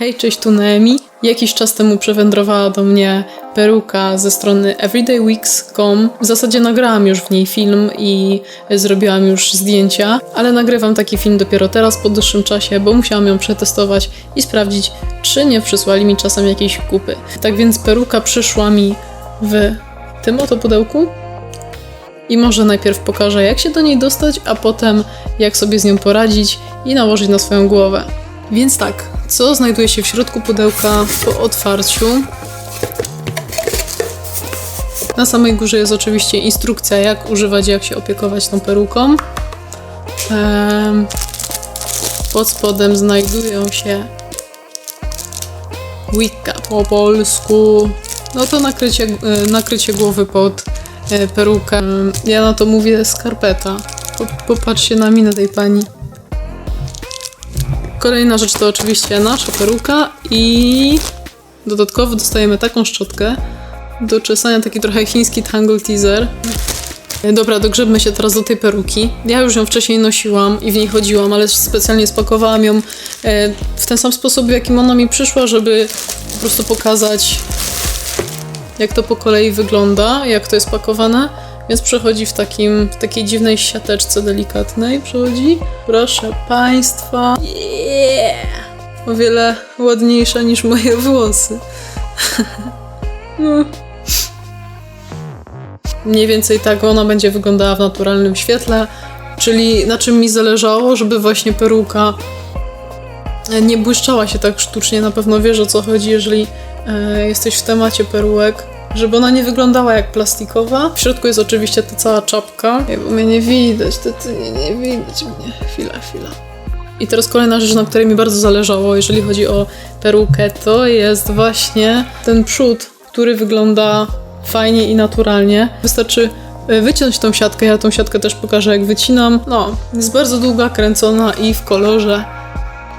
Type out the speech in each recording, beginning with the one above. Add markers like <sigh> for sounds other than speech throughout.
Hej, cześć, tu Naomi. Jakiś czas temu przewędrowała do mnie peruka ze strony everydayweeks.com. W zasadzie nagrałam już w niej film i zrobiłam już zdjęcia, ale nagrywam taki film dopiero teraz po dłuższym czasie, bo musiałam ją przetestować i sprawdzić, czy nie przysłali mi czasem jakiejś kupy. Tak więc peruka przyszła mi w tym oto pudełku. I może najpierw pokażę, jak się do niej dostać, a potem jak sobie z nią poradzić i nałożyć na swoją głowę. Więc tak, co znajduje się w środku pudełka po otwarciu? Na samej górze jest oczywiście instrukcja, jak używać, jak się opiekować tą peruką. Pod spodem znajdują się wicka po polsku. No to nakrycie, e, nakrycie głowy pod e, perukę. Ja na to mówię skarpeta. Po- Popatrzcie na minę tej pani. Kolejna rzecz to oczywiście nasza peruka i dodatkowo dostajemy taką szczotkę do czesania, taki trochę chiński tangle teaser. Dobra, dogrzebmy się teraz do tej peruki. Ja już ją wcześniej nosiłam i w niej chodziłam, ale specjalnie spakowałam ją e, w ten sam sposób, w jakim ona mi przyszła, żeby po prostu pokazać, jak to po kolei wygląda, jak to jest pakowane. Więc przechodzi w, takim, w takiej dziwnej siateczce delikatnej. Przechodzi. Proszę Państwa. Yeah! O wiele ładniejsza niż moje włosy. <laughs> no. Mniej więcej tak ona będzie wyglądała w naturalnym świetle. Czyli na czym mi zależało, żeby właśnie peruka nie błyszczała się tak sztucznie. Na pewno wiesz o co chodzi, jeżeli e, jesteś w temacie perułek. Żeby ona nie wyglądała jak plastikowa. W środku jest oczywiście ta cała czapka. Nie, bo mnie nie widać, to ty nie, nie widać mnie. Chwila, chwila. I teraz kolejna rzecz, na której mi bardzo zależało, jeżeli chodzi o perukę, to jest właśnie ten przód, który wygląda fajnie i naturalnie. Wystarczy e, wyciąć tą siatkę, ja tą siatkę też pokażę jak wycinam. No, jest bardzo długa, kręcona i w kolorze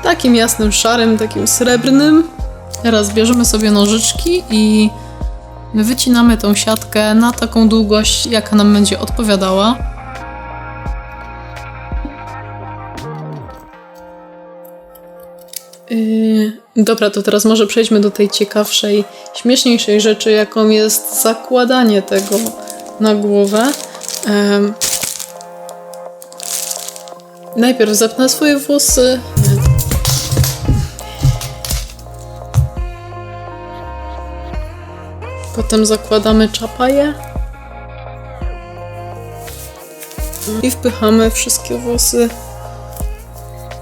takim jasnym, szarym, takim srebrnym. Teraz bierzemy sobie nożyczki i wycinamy tą siatkę na taką długość, jaka nam będzie odpowiadała. Dobra, to teraz może przejdźmy do tej ciekawszej, śmieszniejszej rzeczy, jaką jest zakładanie tego na głowę. Najpierw zepnę swoje włosy. Potem zakładamy czapaję. I wpychamy wszystkie włosy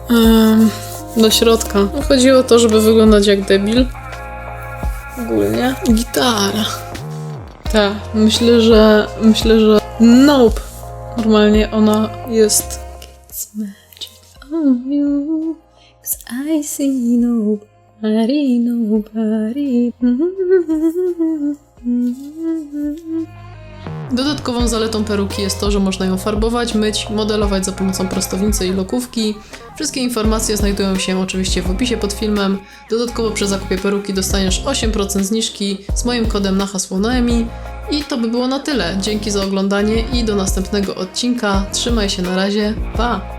em, do środka. Chodzi o to, żeby wyglądać jak debil. Ogólnie. Gitara. Tak, myślę, że myślę, że nope. Normalnie ona jest It's magic on you, 'cause I see nobody, nobody. Dodatkową zaletą peruki jest to, że można ją farbować, myć, modelować za pomocą prostownicy i lokówki. Wszystkie informacje znajdują się oczywiście w opisie pod filmem. Dodatkowo przy zakupie peruki dostaniesz 8% zniżki z moim kodem na hasło Noemi. I to by było na tyle. Dzięki za oglądanie i do następnego odcinka. Trzymaj się na razie. Pa!